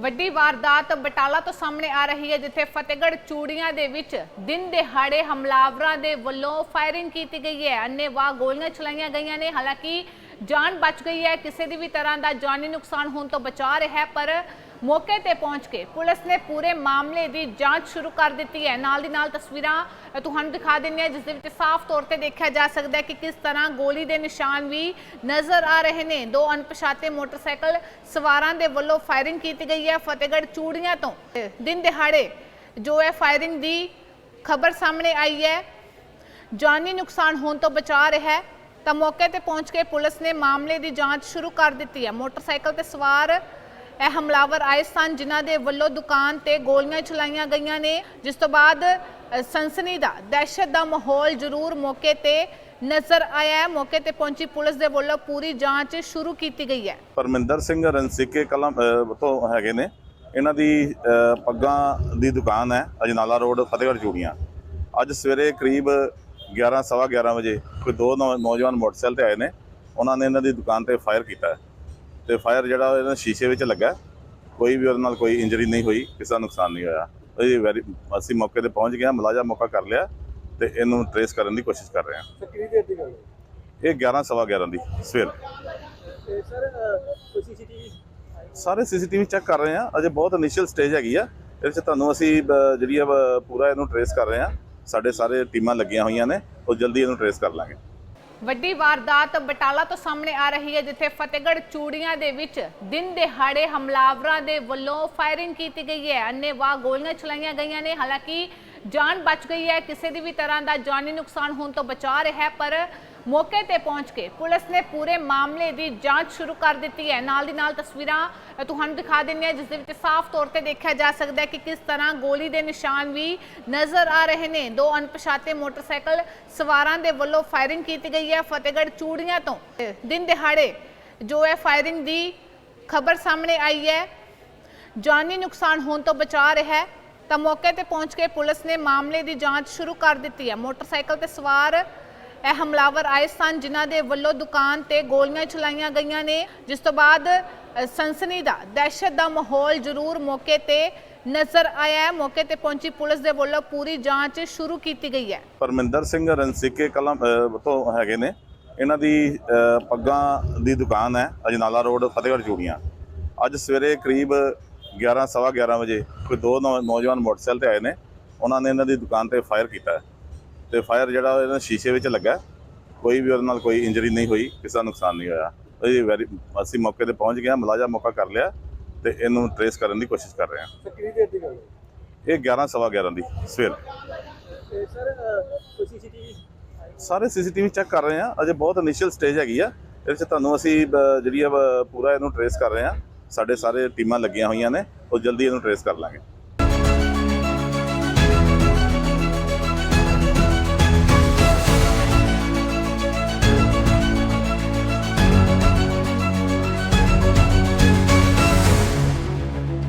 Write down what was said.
ਵੱਡੀ ਵਾਰਦਾਤ ਬਟਾਲਾ ਤੋਂ ਸਾਹਮਣੇ ਆ ਰਹੀ ਹੈ, ਜਿੱਥੇ ਫਤਿਹਗੜ੍ਹ ਚੂੜੀਆਂ ਦੇ ਵਿੱਚ ਦਿਨ ਦਿਹਾੜੇ ਹਮਲਾਵਰਾਂ ਦੇ ਵੱਲੋਂ ਫਾਇਰਿੰਗ ਕੀਤੀ ਗਈ ਹੈ। ਅੰਨੇਵਾਹ ਗੋਲੀਆਂ ਚਲਾਈਆਂ ਗਈਆਂ ਨੇ। ਹਾਲਾਂਕਿ ਜਾਨ ਬਚ ਗਈ ਹੈ। ਕਿਸੇ ਦੀ ਵੀ ਤਰ੍ਹਾਂ ਦਾ ਜਾਨੀ ਨੁਕਸਾਨ ਹੋਣ ਤੋਂ ਬਚਾ ਰਿਹਾ ਹੈ, ਪਰ ਮੌਕੇ ਤੇ ਪਹੁੰਚ ਕੇ ਪੁਲਿਸ ਨੇ ਪੂਰੇ ਮਾਮਲੇ ਦੀ ਜਾਂਚ ਸ਼ੁਰੂ ਕਰ ਦਿੱਤੀ ਹੈ। ਨਾਲ ਦੀ ਨਾਲ ਤਸਵੀਰਾਂ ਤੁਹਾਨੂੰ ਦਿਖਾ ਦਿੰਦੇ ਹਾਂ, ਜਿਸ ਦੇ ਵਿੱਚ ਸਾਫ਼ ਤੌਰ ਤੇ ਦੇਖਿਆ ਜਾ ਸਕਦਾ ਹੈ ਕਿ ਕਿਸ ਤਰ੍ਹਾਂ ਗੋਲੀ ਦੇ ਨਿਸ਼ਾਨ ਵੀ ਨਜ਼ਰ ਆ ਰਹੇ ਨੇ। ਦੋ ਅਣਪਛਾਤੇ ਮੋਟਰਸਾਈਕਲ ਸਵਾਰਾਂ ਦੇ ਵੱਲੋਂ ਫਾਇਰਿੰਗ ਕੀਤੀ ਗਈ ਹੈ। ਫਤਿਹਗੜ੍ਹ ਚੂੜੀਆਂ ਤੋਂ ਦਿਨ ਦਿਹਾੜੇ ਜੋ ਹੈ ਫਾਇਰਿੰਗ ਦੀ ਖਬਰ ਸਾਹਮਣੇ ਆਈ ਹੈ, ਜਾਨੀ ਨੁਕਸਾਨ ਹੋਣ ਤੋਂ ਬਚਾ ਰਿਹਾ ਹੈ। ਤਾਂ ਮੌਕੇ ਤੇ ਪਹੁੰਚ ਕੇ ਪੁਲਿਸ ਨੇ ਮਾਮਲੇ ਦੀ ਜਾਂਚ ਸ਼ੁਰੂ ਕਰ ਦਿੱਤੀ ਹੈ। ਮੋਟਰਸਾਈਕਲ ਤੇ ਸਵਾਰ ਇਹ ਹਮਲਾਵਰ ਆਏ ਸਨ ਜਿਨ੍ਹਾਂ ਦੇ ਵੱਲੋਂ ਦੁਕਾਨ ਤੇ ਗੋਲੀਆਂ ਚਲਾਈਆਂ ਗਈਆਂ ਨੇ। ਜਿਸ ਤੋਂ ਬਾਅਦ ਸਨਸਨੀ ਦਾ ਦਹਿਸ਼ਤ ਦਾ ਮਾਹੌਲ ਜ਼ਰੂਰ ਮੌਕੇ ਤੇ ਨਜ਼ਰ ਆਇਆ ਹੈ। ਮੌਕੇ ਤੇ ਪਹੁੰਚੀ ਪੁਲਿਸ ਦੇ ਵੱਲੋਂ ਪੂਰੀ ਜਾਂਚ ਸ਼ੁਰੂ ਕੀਤੀ ਗਈ ਹੈ। ਪਰਮਿੰਦਰ ਸਿੰਘ ਰਣਸੀਕੇ ਕਲਮ ਤੋਂ ਹੈਗੇ ਨੇ। ਇਹਨਾਂ ਦੀ ਅਹ, ਪੱਗਾਂ ਦੀ ਦੁਕਾਨ ਹੈ ਅਜਨਾਲਾ ਰੋਡ ਫਤਿਹਗੜ੍ਹ ਚੂੜੀਆਂ। ਅੱਜ ਸਵੇਰੇ ਕਰੀਬ 11 ਸਵਾ 11 ਵਜੇ ਕੋਈ ਦੋ ਨੌਜਵਾਨ ਮੋਟਰਸਾਈਕਲ ਤੇ ਆਏ ਨੇ। ਉਹਨਾਂ ਨੇ ਇਹਨਾਂ ਦੀ ਦੁਕਾਨ ਤੇ ਫਾਇਰ ਕੀਤਾ। ਤੇ ਫਾਇਰ ਜਿਹੜਾ ਇਹਨਾਂ ਸ਼ੀਸ਼ੇ ਵਿੱਚ ਲੱਗਾ। ਕੋਈ ਵੀ ਉਹਦੇ ਨਾਲ ਕੋਈ ਇੰਜਰੀ ਨਹੀਂ ਹੋਈ ਕਿਸੇ ਦਾ ਨੁਕਸਾਨ ਨਹੀਂ ਹੋਇਆ। ਇਹ ਵੈਰੀ ਅਸੀਂ ਮੌਕੇ ਤੇ ਪਹੁੰਚ ਗਏ ਮੁਲਾਜ਼ਾ ਮੌਕਾ ਕਰ ਲਿਆ ਤੇ ਇਹਨੂੰ ਟਰੇਸ ਕਰਨ ਦੀ ਕੋਸ਼ਿਸ਼ ਕਰ ਰਹੇ ਹਾਂ। ਸਰ ਕਿੰਨੀ ਦੇਰ ਦੀ ਗੱਲ ਹੈ? ਇਹ 11 ਸਵਾ 11 ਦੀ ਸਵੇਰ। ਸਰ ਸੀਸੀਟੀਵੀ ਸਾਰੇ ਸੀਸੀਟੀਵੀ ਚੈੱਕ ਕਰ ਰਹੇ ਹਾਂ। ਅਜੇ ਬਹੁਤ ਇਨੀਸ਼ੀਅਲ ਸਟੇਜ ਹੈਗੀ ਆ। ਇਹਦੇ ਚ ਤੁਹਾਨੂੰ ਅਸੀਂ ਜਿਹੜੀ ਆ ਪੂਰਾ ਇਹਨੂੰ ਟਰੇਸ ਕਰ ਰਹੇ ਹਾਂ। ਸਾਡੇ ਸਾਰੇ ਟੀਮਾਂ ਲੱਗੀਆਂ ਹੋਈਆਂ ਨੇ, ਉਹ ਜਲਦੀ ਇਹਨੂੰ ਟਰੇਸ ਕਰ ਲਾਂਗੇ। ਵੱਡੀ ਵਾਰਦਾਤ ਬਟਾਲਾ ਤੋਂ ਸਾਹਮਣੇ ਆ ਰਹੀ ਹੈ, ਜਿੱਥੇ ਫਤਿਹਗੜ੍ਹ ਚੂੜੀਆਂ ਦੇ ਵਿੱਚ ਦਿਨ ਦਿਹਾੜੇ ਹਮਲਾਵਰਾਂ ਦੇ ਵੱਲੋਂ ਫਾਇਰਿੰਗ ਕੀਤੀ ਗਈ ਹੈ। ਅੰਨੇਵਾਹ ਗੋਲੀਆਂ ਚਲਾਈਆਂ ਗਈਆਂ ਨੇ, ਹਾਲਾਂਕਿ ਜਾਨ ਬਚ ਗਈ ਹੈ। ਕਿਸੇ ਦੀ ਵੀ ਤਰ੍ਹਾਂ ਦਾ ਜਾਨੀ ਨੁਕਸਾਨ ਹੋਣ ਤੋਂ ਬਚਾ ਰਿਹਾ ਪਰ ਮੌਕੇ ਤੇ ਪਹੁੰਚ ਕੇ ਪੁਲਿਸ ਨੇ ਪੂਰੇ ਮਾਮਲੇ ਦੀ ਜਾਂਚ ਸ਼ੁਰੂ ਕਰ ਦਿੱਤੀ ਹੈ। ਨਾਲ ਦੀ ਨਾਲ ਤਸਵੀਰਾਂ ਤੁਹਾਨੂੰ ਦਿਖਾ ਦਿੰਦੇ ਹਾਂ, ਜਿਸ ਦੇ ਵਿੱਚ ਸਾਫ਼ ਤੌਰ ਤੇ ਦੇਖਿਆ ਜਾ ਸਕਦਾ ਹੈ ਕਿ ਕਿਸ ਤਰ੍ਹਾਂ ਗੋਲੀ ਦੇ ਨਿਸ਼ਾਨ ਵੀ ਨਜ਼ਰ ਆ ਰਹੇ ਨੇ। ਦੋ ਅਣਪਛਾਤੇ ਮੋਟਰਸਾਈਕਲ ਸਵਾਰਾਂ ਦੇ ਵੱਲੋਂ ਫਾਇਰਿੰਗ ਕੀਤੀ ਗਈ ਹੈ। ਫਤਿਹਗੜ੍ਹ ਚੂੜੀਆਂ ਤੋਂ ਦਿਨ ਦਿਹਾੜੇ ਜੋ ਹੈ ਫਾਇਰਿੰਗ ਦੀ ਖਬਰ ਸਾਹਮਣੇ ਆਈ ਹੈ। ਜਾਨੀ ਨੁਕਸਾਨ ਹੋਣ ਤੋਂ ਬਚਾ ਰਿਹਾ ਹੈ। ਤਾਂ ਮੌਕੇ ਤੇ ਪਹੁੰਚ ਕੇ ਪੁਲਿਸ ਨੇ ਮਾਮਲੇ ਦੀ ਜਾਂਚ ਸ਼ੁਰੂ ਕਰ ਦਿੱਤੀ ਹੈ। ਮੋਟਰਸਾਈਕਲ ਤੇ ਸਵਾਰ ਇਹ ਹਮਲਾਵਰ ਆਏ ਸਨ, ਜਿਨ੍ਹਾਂ ਦੇ ਵੱਲੋਂ ਦੁਕਾਨ ਤੇ ਗੋਲੀਆਂ ਚਲਾਈਆਂ ਗਈਆਂ ਨੇ। ਜਿਸ ਤੋਂ ਬਾਅਦ ਸਨਸਨੀ ਦਾ, ਦਹਿਸ਼ਤ ਦਾ ਮਾਹੌਲ ਜ਼ਰੂਰ ਮੌਕੇ ਤੇ ਨਜ਼ਰ ਆਇਆ ਹੈ। ਮੌਕੇ ਤੇ ਪਹੁੰਚੀ ਪੁਲਿਸ ਦੇ ਵੱਲੋਂ ਪੂਰੀ ਜਾਂਚ ਸ਼ੁਰੂ ਕੀਤੀ ਗਈ ਹੈ। ਪਰਮਿੰਦਰ ਸਿੰਘ ਰਣਸੀਕੇ ਕਲਮ ਤੋਂ ਹੈਗੇ ਨੇ। ਇਹਨਾਂ ਦੀ ਪੱਗਾਂ ਦੀ ਦੁਕਾਨ ਹੈ, ਅਜਨਾਲਾ ਰੋਡ, ਫਤਿਹਗੜ੍ਹ ਚੂੜੀਆਂ। ਅੱਜ ਸਵੇਰੇ ਕਰੀਬ 11 ਸਵਾ 11 ਵਜੇ ਕੋਈ ਦੋ ਨੌ- ਨੌਜਵਾਨ ਮੋਟਰਸਾਈਕਲ ਤੇ ਆਏ ਨੇ। ਉਹਨਾਂ ਨੇ ਇਹਨਾਂ ਦੀ ਦੁਕਾਨ ਤੇ ਫਾਇਰ ਕੀਤਾ ਹੈ। ਤੇ ਫਾਇਰ ਜਿਹੜਾ ਇਹਨਾਂ ਸ਼ੀਸ਼ੇ ਵਿੱਚ ਲੱਗਾ। ਕੋਈ ਵੀ ਉਹਦੇ ਨਾਲ ਕੋਈ ਇੰਜਰੀ ਨਹੀਂ ਹੋਈ ਕਿਸੇ ਦਾ ਨੁਕਸਾਨ ਨਹੀਂ ਹੋਇਆ। ਇਹ ਵੈਰੀ ਅਸੀਂ ਮੌਕੇ ਤੇ ਪਹੁੰਚ ਗਏ ਹਾਂ ਮੁਲਾਜ਼ਾ ਮੌਕਾ ਕਰ ਲਿਆ ਤੇ ਇਹਨੂੰ ਟਰੇਸ ਕਰਨ ਦੀ ਕੋਸ਼ਿਸ਼ ਕਰ ਰਹੇ ਹਾਂ। ਸਰ ਕਿੰਨੀ ਦੇਰ ਦੀ ਗੱਲ ਹੈ? ਇਹ 11 ਸਵਾ 11 ਦੀ ਸਵੇਰ। ਸਰ ਸੀਸੀਟੀਵੀ ਸਾਰੇ ਸੀਸੀਟੀਵੀ ਚੈੱਕ ਕਰ ਰਹੇ ਹਾਂ। ਅਜੇ ਬਹੁਤ ਇਨੀਸ਼ੀਅਲ ਸਟੇਜ ਹੈਗੀ ਆ। ਇਹਦੇ ਚ ਤੁਹਾਨੂੰ ਅਸੀਂ ਜਿਹੜੀ ਆ ਪੂਰਾ ਇਹਨੂੰ ਟਰੇਸ ਕਰ ਰਹੇ ਹਾਂ। ਸਾਡੇ ਸਾਰੇ ਟੀਮਾਂ ਲੱਗੀਆਂ ਹੋਈਆਂ ਨੇ। ਉਹ ਜਲਦੀ ਇਹਨੂੰ ਟਰੇਸ ਕਰ ਲਾਂਗੇ।